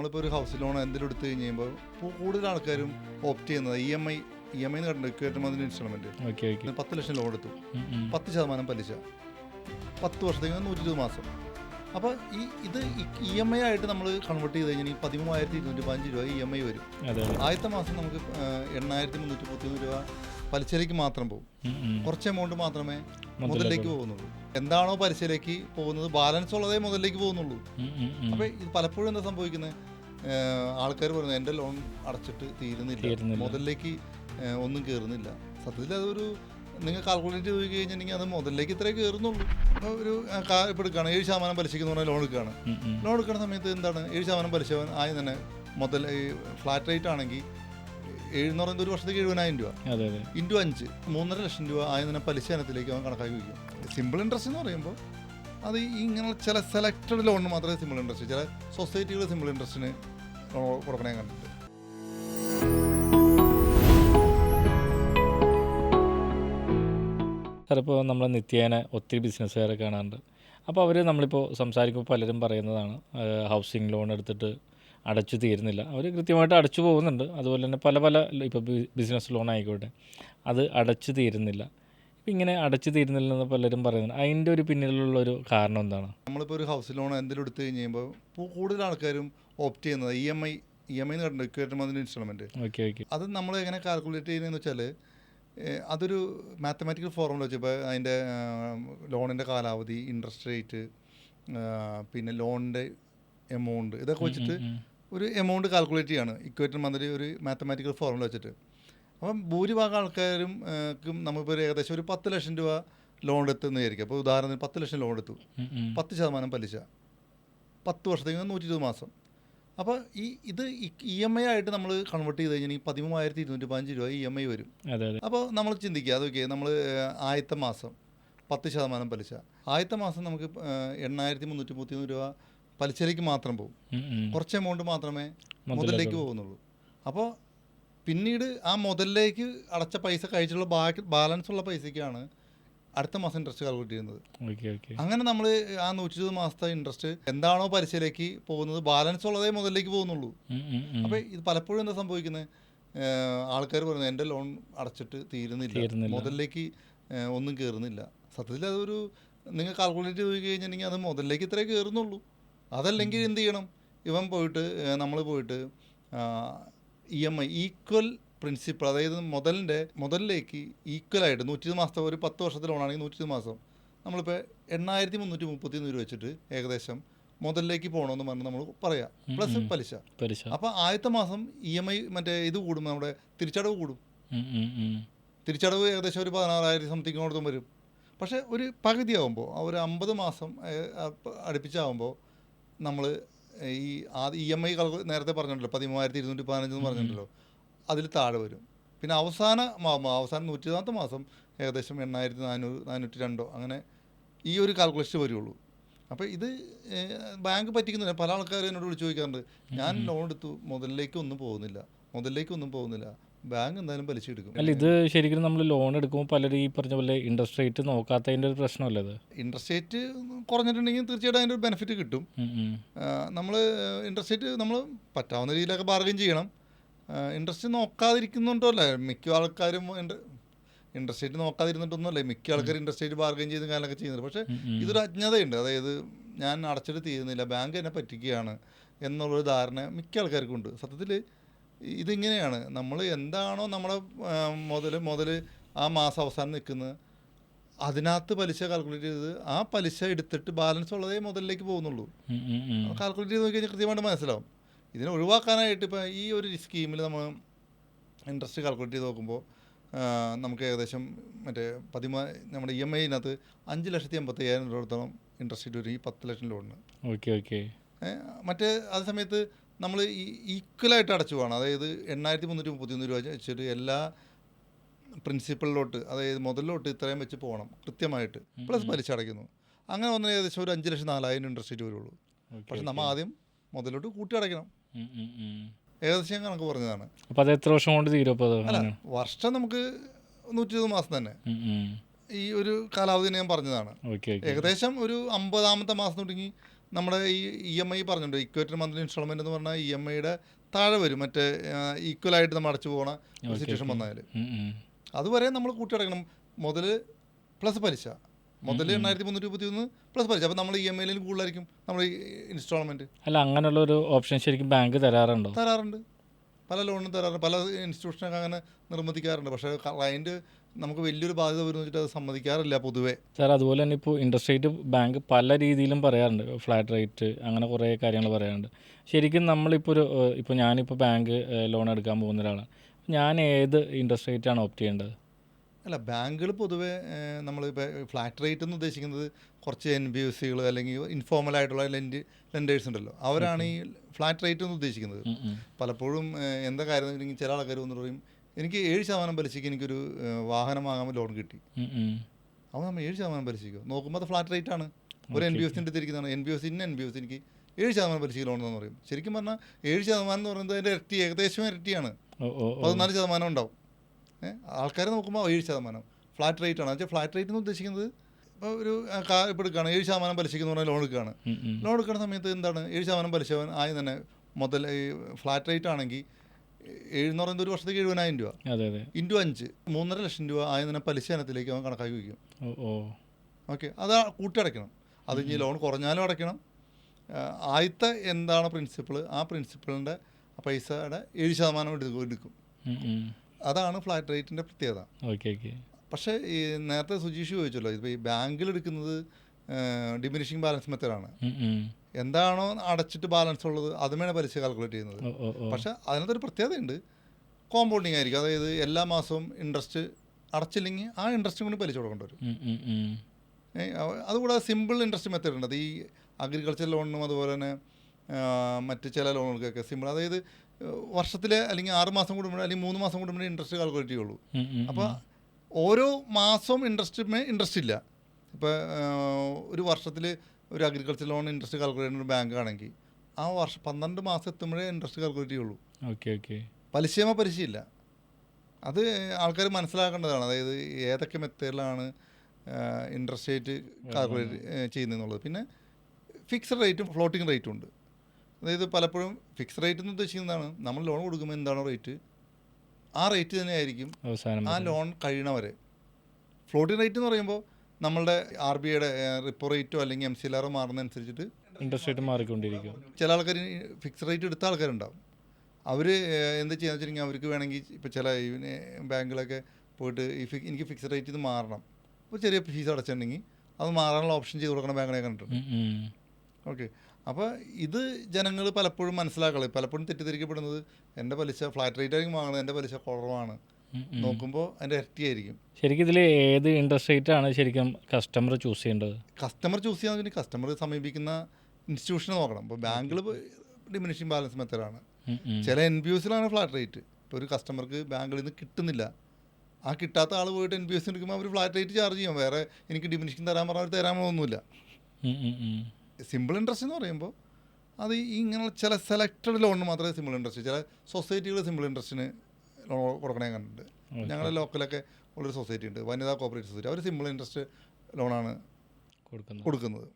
നമ്മളിപ്പോൾ ഒരു house loan എന്തെങ്കിലും എടുത്തു കഴിഞ്ഞ് കഴിയുമ്പോൾ ഇപ്പോൾ കൂടുതൽ ആൾക്കാരും ഓപ്റ്റ് ചെയ്യുന്നത് E M I E M I എന്ന് ഇൻസ്റ്റാൾമെന്റ് ഓക്കെ ഓക്കെ പത്ത് ലക്ഷം ലോൺ എടുത്തു. പത്ത് ശതമാനം പലിശ. പത്ത് വർഷത്തേക്ക് നൂറ്റി ഇരുപത് മാസം. അപ്പോൾ ഈ ഇത് ഇ എം ഐ ആയിട്ട് നമ്മൾ കൺവേർട്ട് ചെയ്ത് കഴിഞ്ഞാൽ പതിമൂവായിരത്തി ഇരുന്നൂറ്റി പതിനഞ്ച് രൂപ ഇ എം ഐ വരും. ആദ്യത്തെ മാസം നമുക്ക് എണ്ണായിരത്തി മുന്നൂറ്റി മുപ്പത്തിമൂന്ന് രൂപ പലിശയിലേക്ക് മാത്രം പോകും. കുറച്ച് എമൗണ്ട് മാത്രമേ മുതലിലേക്ക് പോകുന്നുള്ളൂ. എന്താണോ പലിശയിലേക്ക് പോകുന്നത് ബാലൻസ് ഉള്ളതേ മുതലിലേക്ക് പോകുന്നുള്ളൂ. അപ്പോൾ ഇത് പലപ്പോഴും എന്താ സംഭവിക്കുന്നത് ആൾക്കാർ പറയുന്നത് എന്റെ ലോൺ അടച്ചിട്ട് തീരുന്നില്ല. മുതലിലേക്ക് ഒന്നും കയറുന്നില്ല സത്യത്തിൽ അതൊരു നിങ്ങൾ കാൽക്കുലേറ്റ് ചെയ്ത് നോക്കി കഴിഞ്ഞിട്ടുണ്ടെങ്കിൽ അത് മുതലിലേക്ക് ഇത്രേ കയറുന്നുള്ളൂ ഇപ്പോൾ ഒരു ഇപ്പോൾ എടുക്കുകയാണ് ഏഴ് ശതമാനം പലിശയ്ക്ക് എന്ന് പറഞ്ഞാൽ ലോൺ എടുക്കുകയാണ്. ലോൺ എടുക്കുന്ന സമയത്ത് എന്താണ്? ഏഴ് ശതമാനം പലിശ ആയി തന്നെ മുതൽ ഈ ഫ്ലാറ്റ് റേറ്റ് ആണെങ്കിൽ ഏഴെന്ന് പറയുന്നത് ഒരു വർഷത്തേക്ക് എഴുപതിനായിരം രൂപ. ഇന്റു അഞ്ച് മൂന്നര ലക്ഷം രൂപ ആയ തന്നെ പലിശ ഇനത്തിലേക്ക് അവൻ കണക്കാക്കി വയ്ക്കും. സിമ്പിൾ ഇൻട്രസ്റ്റ് എന്ന് പറയുമ്പോൾ അത് ഇങ്ങനെ ചില സെലക്റ്റഡ് ലോണിന് മാത്രമേ സിമ്പിൾ ഇൻട്രസ്റ്റ് ചില സൊസൈറ്റികൾ സിമ്പിൾ ഇൻട്രസ്റ്റിന് കൊടുക്കണേ കണ്ടിട്ട്. ചിലപ്പോൾ നമ്മൾ നിത്യേന ഒത്തിരി ബിസിനസ്സുകാരെ കാണാറുണ്ട്. അപ്പോൾ അവർ നമ്മളിപ്പോൾ സംസാരിക്കുമ്പോൾ പലരും പറയുന്നതാണ് ഹൗസിംഗ് ലോൺ എടുത്തിട്ട് അടച്ചു തീരുന്നില്ല. അവർ കൃത്യമായിട്ട് അടച്ചു പോകുന്നുണ്ട്. അതുപോലെ തന്നെ പല പല ഇപ്പോൾ ബിസിനസ് ലോൺ ആയിക്കോട്ടെ അത് അടച്ചു തീരുന്നില്ല. ഇപ്പം ഇങ്ങനെ അടച്ചു തീരുന്നില്ലെന്ന് പലരും പറയുന്നുണ്ട്. അതിന്റെ ഒരു പിന്നിലുള്ള ഒരു കാരണം എന്താണ്? നമ്മളിപ്പോൾ ഒരു ഹൗസ് ലോൺ എന്തെങ്കിലും എടുത്തു കഴിഞ്ഞ് കഴിയുമ്പോൾ കൂടുതൽ ആൾക്കാരും ഓപ്റ്റ് ചെയ്യുന്നത്. E M I E M I എന്ന് പറഞ്ഞു ഇക്വേറ്റർ മന്തിന് ഇൻസ്റ്റാൾമെന്റ് ഓക്കെ ഓക്കെ അത് നമ്മൾ എങ്ങനെ കാൽക്കുലേറ്റ് ചെയ്യുന്നതെന്ന് വെച്ചാൽ അതൊരു മാത്തമാറ്റിക്കൽ ഫോർമുല വെച്ച് ഇപ്പോൾ അതിന്റെ ലോണിന്റെ കാലാവധി ഇൻട്രസ്റ്റ് റേറ്റ് പിന്നെ ലോണിന്റെ എമൗണ്ട് ഇതൊക്കെ വെച്ചിട്ട് ഒരു എമൗണ്ട് കാൽക്കുലേറ്റ് ചെയ്യാണ്. ഇക്വേറ്റർ മന്ത്ലി ഒരു മാത്തമാറ്റിക്കൽ ഫോർമുല വെച്ചിട്ട്. അപ്പം ഭൂരിഭാഗം ആൾക്കാരും ക്കും നമ്മളിപ്പോൾ ഒരു ഏകദേശം ഒരു പത്ത് ലക്ഷം രൂപ ലോൺ എടുത്തെന്ന് വിചാരിക്കും. അപ്പോൾ ഉദാഹരണത്തിന് പത്ത് ലക്ഷം ലോൺ എടുത്തു. പത്ത് ശതമാനം പലിശ. പത്ത് വർഷത്തേക്ക് നൂറ്റി ഇരുപത് മാസം. അപ്പോൾ ഈ ഇത് ഇ എം ഐ ആയിട്ട് നമ്മൾ കൺവേർട്ട് ചെയ്ത് കഴിഞ്ഞാൽ പതിമൂവായിരത്തി ഇരുന്നൂറ്റി പതിനഞ്ച് രൂപ ഇ എം ഐ വരും. അപ്പോൾ നമ്മൾ ചിന്തിക്കുക അതൊക്കെ നമ്മൾ ആദ്യത്തെ മാസം പത്ത് ശതമാനം പലിശ. ആദ്യത്തെ മാസം നമുക്ക് എണ്ണായിരത്തി മുന്നൂറ്റി മുപ്പത്തിമൂന്ന് രൂപ പലിശയിലേക്ക് മാത്രം പോകും. കുറച്ച് എമൗണ്ട് മാത്രമേ മുതലിലേക്ക് മുതലിലേക്ക് പോകുന്നുള്ളൂ. അപ്പോൾ പിന്നീട് ആ മുതലിലേക്ക് അടച്ച പൈസ കഴിച്ചുള്ള ബാക്കി ബാലൻസ് ഉള്ള പൈസയ്ക്കാണ് അടുത്ത മാസം ഇൻട്രസ്റ്റ് കാൽക്കുലേറ്റ് ചെയ്യുന്നത് അങ്ങനെ നമ്മൾ ആ നൂറ്റി ഇരുപത് മാസത്തെ ഇൻട്രസ്റ്റ് എന്താണോ പലിശയിലേക്ക് പോകുന്നത് ബാലൻസ് ഉള്ളതേ മുതലിലേക്ക് പോകുന്നുള്ളൂ. അപ്പോൾ ഇത് പലപ്പോഴും എന്താ സംഭവിക്കുന്നത് ആൾക്കാർ പറയുന്നത് എന്റെ ലോൺ അടച്ചിട്ട് തീരുന്നില്ല. തീരുന്നില്ല. മുതലിലേക്ക് ഒന്നും കയറുന്നില്ല സത്യത്തിൽ അതൊരു നിങ്ങൾ കാൽക്കുലേറ്റ് ചെയ്ത് കഴിഞ്ഞിട്ടുണ്ടെങ്കിൽ അത് മുതലിലേക്ക് ഇത്രേ കയറുന്നുള്ളൂ അതല്ലെങ്കിൽ എന്ത് ചെയ്യണം? ഇവൻ പോയിട്ട് നമ്മൾ പോയിട്ട് E M I equal principal അതായത് മുതലിന്റെ മുതലിലേക്ക് ഈക്വലായിട്ട് നൂറ്റി മാസത്തെ ഒരു പത്ത് വർഷത്തെ ലോണാണെങ്കിൽ നൂറ്റി മാസം. നമ്മളിപ്പോൾ എണ്ണായിരത്തി മുന്നൂറ്റി മുപ്പത്തി ഒന്ന് രൂപ വെച്ചിട്ട് ഏകദേശം മുതലിലേക്ക് പോകണമെന്ന് പറഞ്ഞ് നമ്മൾ പറയാം. പ്ലസ് പലിശ. പലിശ. അപ്പോൾ ആദ്യത്തെ മാസം ഇ എം ഐ മറ്റേ ഇത് കൂടും നമ്മുടെ തിരിച്ചടവ് കൂടും. തിരിച്ചടവ് ഏകദേശം ഒരു പതിനാറായിരം സംതിങ്ങോടത്തും വരും. പക്ഷേ ഒരു പകുതിയാവുമ്പോൾ ആ ഒരു അമ്പത് മാസം അടുപ്പിച്ചാകുമ്പോൾ അടുപ്പിച്ചാവുമ്പോൾ നമ്മൾ ഈ ആദ്യ ഇ എം ഐ നേരത്തെ പറഞ്ഞിട്ടുണ്ടല്ലോ പതിമൂവായിരത്തി ഇരുന്നൂറ്റി പതിനഞ്ചെന്ന് പറഞ്ഞിട്ടുണ്ടല്ലോ. അതിൽ താഴെ വരും. പിന്നെ അവസാന അവസാന നൂറ്റിനാമത്തെ മാസം ഏകദേശം എണ്ണായിരത്തി നാനൂറ് നാനൂറ്റി രണ്ടോ അങ്ങനെ ഈ ഒരു കാൽക്കുലേഷൻ വരുള്ളൂ. അപ്പോൾ ഇത് ബാങ്ക് പറ്റിക്കുന്നില്ല. പല ആൾക്കാരും എന്നോട് വിളിച്ച് ചോദിക്കാറുണ്ട്. ഞാൻ ലോൺ എടുത്തു മുതലിലേക്ക് ഒന്നും പോകുന്നില്ല. മുതലിലേക്ക് ഒന്നും പോകുന്നില്ല. ബാങ്ക് എന്തായാലും പലിശ എടുക്കും. അല്ല ഇത് ശരിക്കും നമ്മൾ ലോൺ എടുക്കുമ്പോൾ പലരും ഈ പറഞ്ഞ പോലെ ഇൻട്രസ്റ്റ് റേറ്റ് നോക്കാത്തതിന്റെ ഒരു പ്രശ്നമല്ലേ ഇത് ഇൻട്രസ്റ്റ് റേറ്റ് കുറഞ്ഞിട്ടുണ്ടെങ്കിൽ തീർച്ചയായിട്ടും അതിന്റെ ഒരു ബെനിഫിറ്റ് കിട്ടും. നമ്മൾ ഇൻട്രസ്റ്റ് റേറ്റ് നമ്മൾ പറ്റാവുന്ന രീതിയിലൊക്കെ ബാർഗൈൻ ചെയ്യണം. ഇൻട്രസ്റ്റ് നോക്കാതിരിക്കുന്നുണ്ടല്ലേ? മിക്ക ആൾക്കാരും ഇൻട്രസ്റ്റ് റേറ്റ് നോക്കാതിരുന്നിട്ടൊന്നുമല്ലേ മിക്ക ആൾക്കാർ ഇൻട്രസ്റ്റ് റേറ്റ് ബാർഗൈൻ ചെയ്ത് കാര്യങ്ങളൊക്കെ ചെയ്യുന്നത് പക്ഷേ. ഇതൊരു അജ്ഞതയുണ്ട്. അതായത് ഞാൻ അടച്ചിട്ട് തീരുന്നില്ല ബാങ്ക് എന്നെ പറ്റിക്കുകയാണ് എന്നുള്ളൊരു ധാരണ മിക്ക ആൾക്കാർക്കും ഉണ്ട്. സത്യത്തിൽ ഇതിങ്ങനെയാണ്. നമ്മൾ എന്താണോ നമ്മളെ മുതൽ മുതൽ ആ മാസം അവസാനം നിൽക്കുന്നത് അതിനകത്ത് പലിശ കാൽക്കുലേറ്റ് ചെയ്ത് ആ പലിശ എടുത്തിട്ട് ബാലൻസ് ഉള്ളതേ മുതലിലേക്ക് പോകുന്നുള്ളൂ. കാൽക്കുലേറ്റ് ചെയ്ത് നോക്കി കഴിഞ്ഞാൽ കൃത്യമായിട്ട് മനസ്സിലാവും. ഇതിനെ ഒഴിവാക്കാനായിട്ട് ഇപ്പോൾ ഈ ഒരു സ്കീമിൽ നമ്മൾ ഇൻട്രസ്റ്റ് കാൽക്കുലേറ്റ് ചെയ്ത് നോക്കുമ്പോൾ നമുക്ക് ഏകദേശം മറ്റേ പതിമൂന്ന് നമ്മുടെ ഇ എം ഐനകത്ത് അഞ്ച് ലക്ഷത്തി എൺപത്തി അയ്യായിരം രൂപത്തോളം ഇൻട്രസ്റ്റ് ഇട്ട് വരും ഈ പത്ത് ലക്ഷം ലോണിന് ഓക്കെ ഓക്കെ. മറ്റേ അതേ സമയത്ത് നമ്മൾ ഈ ഈക്വലായിട്ട് അടച്ചു പോകണം. അതായത് എണ്ണായിരത്തി മുന്നൂറ്റി മുപ്പത്തിയൊന്ന് രൂപ വെച്ചിട്ട് എല്ലാ പ്രിൻസിപ്പളിലോട്ട് അതായത് മുതലിലോട്ട് ഇത്രയും വെച്ച് പോകണം കൃത്യമായിട്ട്. പ്ലസ് പലിശ അടയ്ക്കുന്നു. അങ്ങനെ വന്നാൽ ഏകദേശം ഒരു അഞ്ച് ലക്ഷം നാലായിരം ഇൻട്രസ്റ്റ് ഇട്ട് വരുള്ളൂ. പക്ഷെ നമ്മൾ ആദ്യം മുതലോട്ട് കൂട്ടി അടയ്ക്കണം. ഏകദേശം കണക്ക് പറഞ്ഞതാണ്. അപ്പൊ അത് എത്ര വർഷം കൊണ്ട് തീരും? വർഷം നമുക്ക് നൂറ്റി ഇരുപത് മാസം തന്നെ. ഈ ഒരു കാലാവധി ഞാൻ പറഞ്ഞതാണ്. ഏകദേശം ഒരു അമ്പതാമത്തെ മാസം തുടങ്ങി നമ്മുടെ ഈ ഇ എം ഐ പറഞ്ഞിട്ടുണ്ട്. ഇക്വേറ്റർ മന്ത്ലി ഇൻസ്റ്റാൾമെന്റ് എന്ന് പറഞ്ഞാൽ ഇ എം ഐയുടെ താഴെ വരും. മറ്റേ ഈക്വലായിട്ട് നമ്മൾ അടച്ചു പോകണ സിറ്റുവേഷൻ വന്നാൽ. അതുവരെ നമ്മൾ കൂട്ടിയടക്കണം മുതൽ പ്ലസ് പലിശ. മുതൽ എണ്ണായിരത്തി മുന്നൂറ്റി മുപ്പത്തി ഒന്ന് പ്ലസ് പലിശ. അപ്പോൾ നമ്മൾ ഇ എം ഐയിൽ കൂടുതലായിരിക്കും നമ്മൾ ഇൻസ്റ്റാൾമെന്റ് അല്ല അങ്ങനെയുള്ള ഒരു ഓപ്ഷൻ ശരിക്കും ബാങ്ക് തരാറുണ്ടോ? തരാറുണ്ട്. പല ലോണും തരാറുണ്ട്. പല ഇൻസ്റ്റിറ്റ്യൂഷനൊക്കെ അങ്ങനെ നിർമ്മിക്കാറുണ്ട്. പക്ഷേ ക്ലയന്റ് നമുക്ക് വലിയൊരു ബാധ്യത വരും വെച്ചിട്ട് അത് സമ്മതിക്കാറില്ല പൊതുവേ. സാർ അതുപോലെ തന്നെ ഇപ്പോൾ ഇൻട്രസ്റ്റ് റേറ്റ് ബാങ്ക് പല രീതിയിലും പറയാറുണ്ട്. ഫ്ലാറ്റ് റേറ്റ് അങ്ങനെ കുറേ കാര്യങ്ങൾ പറയാറുണ്ട്. ശരിക്കും നമ്മളിപ്പോൾ ഒരു ഇപ്പോൾ ഞാനിപ്പോൾ ബാങ്ക് ലോൺ എടുക്കാൻ പോകുന്ന ഒരാളാണ്. ഞാൻ ഏത് ഇൻട്രസ്റ്റ് റേറ്റാണ് ഓപ്റ്റ് ചെയ്യേണ്ടത്? അല്ല ബാങ്കുകൾ പൊതുവെ നമ്മളിപ്പോൾ ഫ്ലാറ്റ് റേറ്റ് എന്ന് ഉദ്ദേശിക്കുന്നത് കുറച്ച് എൻ ബി എസ് സികൾ അല്ലെങ്കിൽ ഇൻഫോർമൽ ആയിട്ടുള്ള ലെൻഡ് ലെൻഡേഴ്സ് ഉണ്ടല്ലോ. അവരാണ് ഈ ഫ്ലാറ്റ് റേറ്റ് എന്ന് ഉദ്ദേശിക്കുന്നത്. പലപ്പോഴും എന്താ കാര്യം ചില ആൾക്കാർ വന്ന് പറയും എനിക്ക് ഏഴ് ശതമാനം പലിശയ്ക്ക് എനിക്കൊരു വാഹനം വാങ്ങാൻ ലോൺ കിട്ടി. അപ്പോൾ നമ്മൾ ഏഴ് ശതമാനം പലിശയ്ക്കോ? നോക്കുമ്പോൾ അത് ഫ്ലാറ്റ് റേറ്റ് ആണ്. ഒരു എൻ ബി എസ് സിന്റെ തിരിക്കുന്നതാണ് എൻ ബി എസ് ഇന്ന എൻ ബി എസ് എനിക്ക് ഏഴ് ശതമാനം പലിശയ്ക്ക് ലോൺ എന്ന് പറയും. ശരിക്കും പറഞ്ഞാൽ ഏഴ് ശതമാനം എന്ന് പറയുന്നത് അതിന്റെ ഇരട്ടി ഏകദേശം ഇരട്ടിയാണ്. പതിനാല് ശതമാനം ഉണ്ടാവും. ആൾക്കാർ നോക്കുമ്പോൾ ഏഴ് ശതമാനം. ഫ്ലാറ്റ് റേറ്റ് ആണ്. വെച്ചാൽ ഫ്ലാറ്റ് റേറ്റ് എന്ന് ഉദ്ദേശിക്കുന്നത് ഇപ്പോൾ ഒരു കാർ ഇപ്പോൾ എടുക്കുകയാണ് ഏഴ് ശതമാനം പലിശയ്ക്ക് എന്ന് പറഞ്ഞാൽ ലോൺ എടുക്കുകയാണ്. ലോൺ എടുക്കുന്ന സമയത്ത് എന്താണ്? ഏഴ് ശതമാനം പലിശ ആയി തന്നെ മുതൽ ഈ ഫ്ലാറ്റ് റേറ്റ് ആണെങ്കിൽ ഏഴ് എന്ന് പറയുന്നത് ഒരു വർഷത്തേക്ക് എഴുപതിനായിരം രൂപ. അതെ അതെ. ഇന്റു അഞ്ച് മൂന്നര ലക്ഷം രൂപ ആയി തന്നെ പലിശ ഇനത്തിലേക്ക് അവൻ കണക്കാക്കി വയ്ക്കും. ഓക്കെ. അത് കൂട്ടി അടയ്ക്കണം. അത് ഇനി ലോൺ കുറഞ്ഞാലും അടയ്ക്കണം. ആദ്യത്തെ എന്താണ് പ്രിൻസിപ്പിൾ ആ പ്രിൻസിപ്പിളിന്റെ പൈസയുടെ ഏഴ് ശതമാനം എടുക്കും. അതാണ് ഫ്ലാറ്റ് റേറ്റിന്റെ പ്രത്യേകത. Okay okay. പക്ഷേ ഈ നേരത്തെ സുജീഷ് ചോദിച്ചല്ലോ ഇപ്പോൾ ഈ ബാങ്കിൽ എടുക്കുന്നത് ഡിമിനിഷിങ് ബാലൻസ് മെത്തേഡാണ്. എന്താണോ അടച്ചിട്ട് ബാലൻസ് ഉള്ളത് അതുമേണ് പലിശ കാൽക്കുലേറ്റ് ചെയ്യുന്നത്. പക്ഷെ അതിനകത്തൊരു പ്രത്യേകതയുണ്ട്. കോമ്പൗണ്ടിങ് ആയിരിക്കും. അതായത് എല്ലാ മാസവും ഇൻട്രസ്റ്റ് അടച്ചില്ലെങ്കിൽ ആ ഇൻട്രസ്റ്റും കൂടി പലിശ കൊടുക്കേണ്ടി വരും. അതുകൂടാതെ സിമ്പിൾ ഇൻട്രസ്റ്റ് മെത്തേഡ് ഉണ്ട്. അത് ഈ അഗ്രികൾച്ചർ ലോണിനും അതുപോലെ തന്നെ മറ്റ് ചില ലോണുകൾക്കൊക്കെ സിമ്പിൾ അതായത് വർഷത്തിലെ അല്ലെങ്കിൽ ആറ് മാസം കൂടുമ്പോൾ അല്ലെങ്കിൽ മൂന്ന് മാസം കൂടുമ്പോൾ ഇൻട്രസ്റ്റ് കാൽക്കുലേറ്റ് ചെയ്യുള്ളൂ. അപ്പോൾ ഓരോ മാസവും ഇൻട്രസ്റ്റ് ഇൻട്രസ്റ്റ് ഇല്ല. ഇപ്പോൾ ഒരു വർഷത്തിൽ ഒരു അഗ്രികൾച്ചർ ലോൺ ഇൻട്രസ്റ്റ് കാൽക്കുലേറ്റ് ചെയ്യുന്ന ഒരു ബാങ്ക് ആണെങ്കിൽ ആ വർഷം പന്ത്രണ്ട് മാസം എത്തുമ്പോഴേ ഇൻട്രസ്റ്റ് കാൽക്കുലേറ്റ് ചെയ്യുള്ളൂ. Okay okay. പലിശയമ പലിശയില്ല അത് ആൾക്കാർ മനസ്സിലാക്കേണ്ടതാണ്. അതായത് ഏതൊക്കെ മെത്തേഡിലാണ് ഇൻട്രസ്റ്റ് റേറ്റ് കാൽക്കുലേറ്റ് ചെയ്യുന്നതെന്നുള്ളത്. പിന്നെ ഫിക്സഡ് റേറ്റും ഫ്ലോട്ടിംഗ് റേറ്റും ഉണ്ട്. അതായത് പലപ്പോഴും ഫിക്സ് റേറ്റ് എന്ന് ഉദ്ദേശിക്കുന്നതാണ്. നമ്മൾ ലോൺ കൊടുക്കുമ്പോൾ എന്താണോ റേറ്റ് ആ റേറ്റ് തന്നെ ആയിരിക്കും അവസാനം ആ ലോൺ കഴിയണവരെ. ഫ്ലോട്ടിംഗ് റേറ്റ് എന്ന് പറയുമ്പോൾ നമ്മളുടെ ആർ ബി ഐയുടെ റിപ്പോ റേറ്റോ അല്ലെങ്കിൽ എം സി എൽ ആറോ മാറുന്നതനുസരിച്ചിട്ട് ഇൻട്രസ്റ്റ് റേറ്റ് മാറിക്കൊണ്ടിരിക്കും. ചില ആൾക്കാർ ഫിക്സ് റേറ്റ് എടുത്ത ആൾക്കാരുണ്ടാവും. അവർ എന്താ ചെയ്യുക വെച്ചിട്ടുണ്ടെങ്കിൽ അവർക്ക് വേണമെങ്കിൽ ഇപ്പോൾ ചില ബാങ്കുകളൊക്കെ പോയിട്ട് ഈ ഫി എനിക്ക് ഫിക്സ് റേറ്റ് ഇത് മാറണം. അപ്പോൾ ചെറിയ ഫീസ് അടച്ചിട്ടുണ്ടെങ്കിൽ അത് മാറാനുള്ള ഓപ്ഷൻ ചെയ്ത് കൊടുക്കുന്ന ബാങ്കിനെ കണ്ടിട്ടുണ്ട്. ഓക്കെ അപ്പോൾ ഇത് ജനങ്ങൾ പലപ്പോഴും മനസ്സിലാക്കളെ പലപ്പോഴും തെറ്റിദ്ധരിക്കപ്പെടുന്നത് എന്റെ പലിശ ഫ്ലാറ്റ് റേറ്റ് ആയിരിക്കും വാങ്ങുന്നത് എന്റെ പലിശ കുറവാണ്. നോക്കുമ്പോൾ അതിന്റെ ഇരട്ടിയായിരിക്കും ശരിക്കും ഇതിൽ ഏത് ഇൻട്രസ്റ്റ് റേറ്റ് ആണ് ശരിക്കും കസ്റ്റമർ ചൂസ് ചെയ്യേണ്ടത്? കസ്റ്റമർ ചൂസ് ചെയ്യാൻ വേണ്ടി കസ്റ്റമർ സമീപിക്കുന്ന ഇൻസ്റ്റിറ്റ്യൂഷനെ നോക്കണം. ഇപ്പോൾ ബാങ്കിൽ ഡിമിനിഷിങ് ബാലൻസ് മെത്തേഡാണ്. ചില എൻ ബി എസിലാണ് ഫ്ലാറ്റ് റേറ്റ് ഇപ്പോൾ ഒരു കസ്റ്റമർക്ക് ബാങ്കിൽ നിന്ന് കിട്ടുന്നില്ല. ആ കിട്ടാത്ത ആൾ പോയിട്ട് എൻ ബി എസ് എടുക്കുമ്പോൾ അവർ ഫ്ലാറ്റ് റേറ്റ് ചാർജ് ചെയ്യും. വേറെ എനിക്ക് ഡിമിനിഷിങ് തരാൻ പറഞ്ഞാൽ അവർ ഉം, ഉം. സിമ്പിൾ ഇൻട്രസ്റ്റ് എന്ന് പറയുമ്പോൾ അത് ഇങ്ങനെയുള്ള ഇങ്ങനെ ചില സെലക്റ്റഡ് ലോൺ മാത്രമേ സിമ്പിൾ ഇൻട്രസ്റ്റ് ചില സൊസൈറ്റികൾ സിമ്പിൾ ഇൻട്രസ്റ്റിന് ലോൺ കൊടുക്കണേ കണ്ടിട്ടുണ്ട്. ഞങ്ങളുടെ ലോക്കലൊക്കെ ഉള്ളൊരു സൊസൈറ്റി ഉണ്ട്. വനിതാ കോപ്പറേറ്റീവ് സൊസൈറ്റി അവർ സിമ്പിൾ ഇൻട്രസ്റ്റ് ലോണാണ് കൊടുക്കുന്നത്. കൊടുക്കുന്നത്.